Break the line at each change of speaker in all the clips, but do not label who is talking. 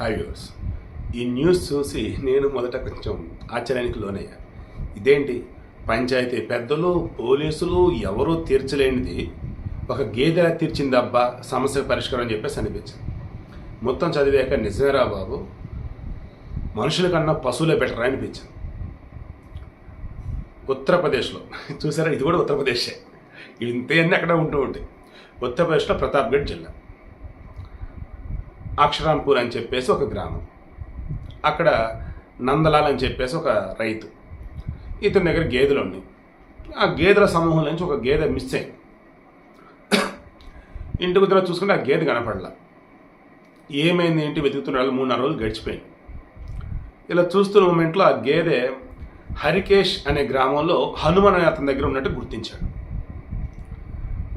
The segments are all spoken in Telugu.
హాయ్ వ్యూవర్స్ ఈ న్యూస్ చూసి నేను మొదట కొంచెం ఆశ్చర్యానికి లోనయ్యా. ఇదేంటి? పంచాయతీ పెద్దలు పోలీసులు ఎవరూ తీర్చలేనిది ఒక గేదె తీర్చిందబ్బా సమస్య పరిష్కారం అని చెప్పేసి అనిపించింది. మొత్తం చదివాక నిజమేరా బాబు మనుషుల కన్నా పశువులే బెటర్ అనిపించింది. ఉత్తరప్రదేశ్లో. చూసారా? ఇది కూడా ఉత్తరప్రదేశే. ఇంతేన్నీ అక్కడ ఉంటూ ఉంటాయి. ఉత్తరప్రదేశ్లో ప్రతాప్గఢ్ జిల్లా. అక్షరాంపూర్ అని చెప్పేసి ఒక గ్రామం. అక్కడ నందలాల్ అని చెప్పేసి ఒక రైతు. ఇతని దగ్గర గేదెలు ఉన్నాయి. ఆ గేదెల సమూహం నుంచి ఒక గేదె మిస్ అయింది ఇంటికి వచ్చిన చూసుకుంటే ఆ గేదె కనపడలా. ఏమైంది ఏంటి? వెతుకుతున్న వాళ్ళు మూడు నాలుగు రోజులు గడిచిపోయింది ఇలా చూస్తున్న మూమెంట్లో ఆ గేదె హరికేష్ అనే గ్రామంలో హనుమాన్ అనే అతని దగ్గర ఉన్నట్టు గుర్తించాడు.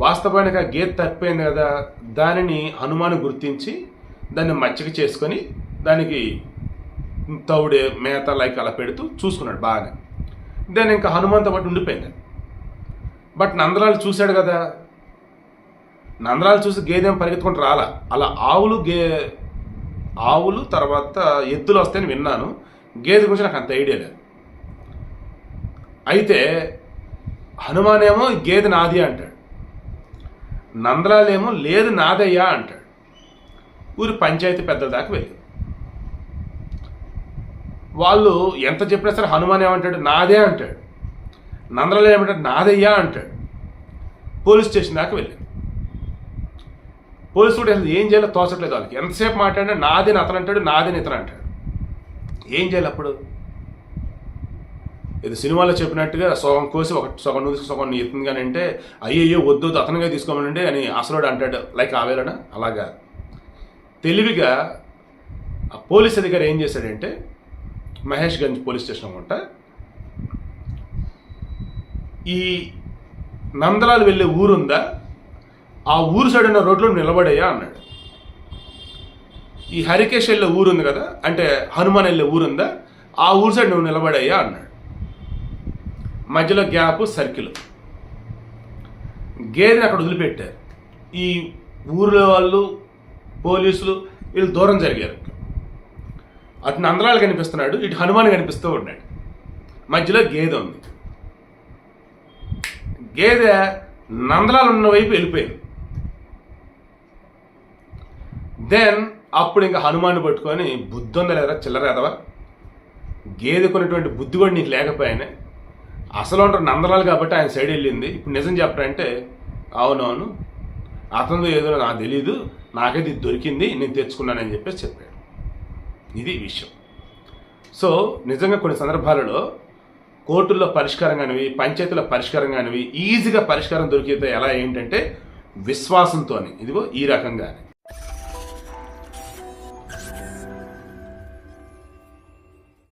వాస్తవానికి ఆ గేదె తప్పిపోయింది కదా? దానిని హనుమాను గుర్తించి దాన్ని మచ్చిక చేసుకొని దానికి తౌడే మేత లైక్ అలా పెడుతూ చూసుకున్నాడు బాగా దాన్ని ఇంకా హనుమాన్తో పాటు ఉండిపోయింది. బట్ నందలాలు చూశాడు కదా. నందలాలు చూసి గేదెం పరిగెత్తుకుంటూ రాలా. అలా ఆవులు గే ఆవులు తర్వాత ఎద్దులు వస్తాయని విన్నాను. గేదె గురించి నాకు అంత ఐడియా లేదు. అయితే హనుమాన్ ఏమో గేదె నాది అంటాడు. నందలాలేమో లేదు నాదయ్యా అంటాడు. ఊరి పంచాయతీ పెద్దల దాకా వెళ్ళి. వాళ్ళు ఎంత చెప్పినా సరే హనుమాన్ ఏమంటాడు? నాదే అంటాడు. నందరలో ఏమంటాడు? నాదయ్యా అంటాడు. పోలీస్ స్టేషన్ దాకా వెళ్ళి. పోలీసు కూడా అసలు ఏం చేయాలో తోచట్లేదు వాళ్ళకి. ఎంతసేపు మాట్లాడినా నాదిని అతను అంటాడు నాదిని ఇతను అంటాడు. ఏం చేయాలి అప్పుడు? ఇది సినిమాలో చెప్పినట్టుగా సగం కోసి ఒక సగం నువ్వు సగం నీ ఎత్తుంది కానీ అంటే అయ్యయ్యో వద్దు వద్దు అతనిగా తీసుకోమనండి అని అసలు అంటాడు. లైక్ ఆవేలనా అలాగా. తెలివిగా ఆ పోలీస్ అధికారి ఏం చేశాడంటే మహేష్ గంజ్ పోలీస్ స్టేషన్ అనమాట ఈ నందలాలు వెళ్ళే ఊరుందా ఆ ఊరు సైడ్ ఉన్న రోడ్లో నిలబడేయా అన్నాడు. ఈ హరికేష్ వెళ్ళే ఊరుంది కదా అంటే హనుమాన్ వెళ్ళే ఊరుందా ఆ ఊరు సైడ్ నువ్వు నిలబడేయా అన్నాడు. మధ్యలో గ్యాప్ సర్కిల్. గేర్ని అక్కడ వదిలిపెట్టారు. ఈ ఊర్లో వాళ్ళు పోలీసులు వీళ్ళు దూరం జరిగారు. అటు నందలాలు కనిపిస్తున్నాడు ఇటు హనుమాన్ కనిపిస్తూ ఉన్నాడు. మధ్యలో గేదె ఉంది. గేదె నందలాలు ఉన్న వైపు వెళ్ళిపోయింది. దెన్ అప్పుడు ఇంకా హనుమాన్ పట్టుకొని బుద్ధి ఉందా లేదా చిల్లర ఎదవా గేదె కొనేటువంటి బుద్ధి కూడా నీకు లేకపోయానే అసలు ఉంటారు నందలాలు కాబట్టి ఆయన సైడ్ వెళ్ళింది. ఇప్పుడు నిజం చెప్పారంటే అవునవును అతను ఏదో నాకు తెలీదు నాకైతే ఇది దొరికింది నేను తెచ్చుకున్నానని చెప్పేసి చెప్పాడు. ఇది విషయం. సో నిజంగా కొన్ని సందర్భాలలో కోర్టుల్లో పరిష్కారం కానివి పంచాయతీల పరిష్కారం కానివి ఈజీగా పరిష్కారం దొరికితే ఎలా ఏంటంటే విశ్వాసంతో ఇదిగో ఈ రకంగానే.